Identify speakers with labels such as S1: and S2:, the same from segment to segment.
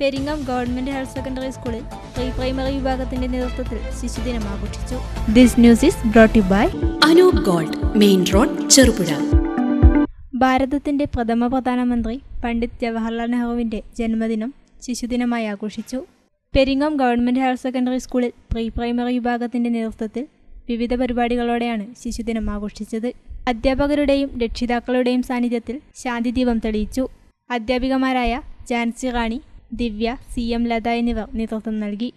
S1: Peringam government higher secondary സ്കൂളിൽ pre primary വിഭാഗത്തിന്റെ നേതൃത്വത്തിൽ ശിശുദിനം ആഘോഷിച്ചു. This news is brought by
S2: Anoop gold main road Cherupuzha.
S1: ഭാരതത്തിന്റെ പ്രഥമ പ്രധാനമന്ത്രി പണ്ഡിറ്റ് ജവഹർലാൽ നെഹ്റുവിന്റെ ജന്മദിനം ശിശുദിനമായി ആഘോഷിച്ചു. പെരിങ്ങം ഗവൺമെന്റ് ഹയർ സെക്കൻഡറി സ്കൂളിൽ പ്രീ പ്രൈമറി വിഭാഗത്തിന്റെ നേതൃത്വത്തിൽ വിവിധ പരിപാടികളോടെയാണ് ശിശുദിനം ആഘോഷിച്ചത്. അധ്യാപകരുടെയും രക്ഷിതാക്കളുടെയും സാന്നിധ്യത്തിൽ ശാന്തിദീപം തെളിയിച്ചു. അധ്യാപികമാരായ ജാൻസി റാണി ദിവ്യ സി എം ലത എന്നിവർ നേതൃത്വം നൽകി.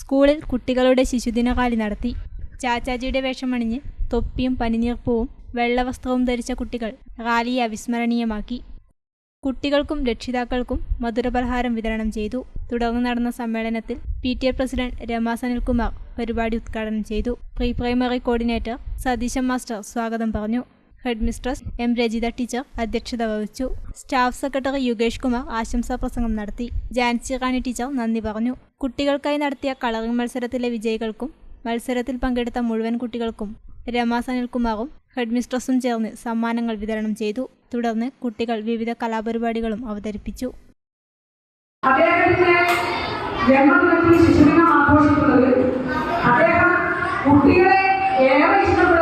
S1: സ്കൂളിൽ കുട്ടികളുടെ ശിശുദിന റാലി നടത്തി. ചാച്ചാജിയുടെ വേഷമണിഞ്ഞ് തൊപ്പിയും പനിനീർപ്പവും വെള്ളവസ്ത്രവും ധരിച്ച കുട്ടികൾ റാലിയെ അവിസ്മരണീയമാക്കി. കുട്ടികൾക്കും രക്ഷിതാക്കൾക്കും മധുരപലഹാരം വിതരണം ചെയ്തു. തുടർന്ന് നടന്ന സമ്മേളനത്തിൽ P T A president Rama Sanilkumar പരിപാടി ഉദ്ഘാടനം ചെയ്തു. Pre primary coordinator Satheesan master സ്വാഗതം പറഞ്ഞു. Head mistress M Rajitha teacher അധ്യക്ഷത വഹിച്ചു. സ്റ്റാഫ് സെക്രട്ടറി യുഗേഷ് കുമാർ ആശംസാ പ്രസംഗം നടത്തി. ജാൻസി റാണി ടീച്ചർ നന്ദി പറഞ്ഞു. കുട്ടികൾക്കായി നടത്തിയ കളറിംഗ് മത്സരത്തിലെ വിജയികൾക്കും മത്സരത്തിൽ പങ്കെടുത്ത മുഴുവൻ കുട്ടികൾക്കും രമാ സനിൽകുമാറും ഹെഡ് മിസ്ട്രസും ചേർന്ന് സമ്മാനങ്ങൾ വിതരണം ചെയ്തു. തുടർന്ന് കുട്ടികൾ വിവിധ കലാപരിപാടികളും അവതരിപ്പിച്ചു.
S3: അദ്ദേഹത്തിന്റെ ജന്മദിനത്തിൽ ശിശുദിനം ആഘോഷിക്കുന്നത് അദ്ദേഹം കുട്ടികളെ ഏറെ ഇഷ്ടപ്പെടുന്ന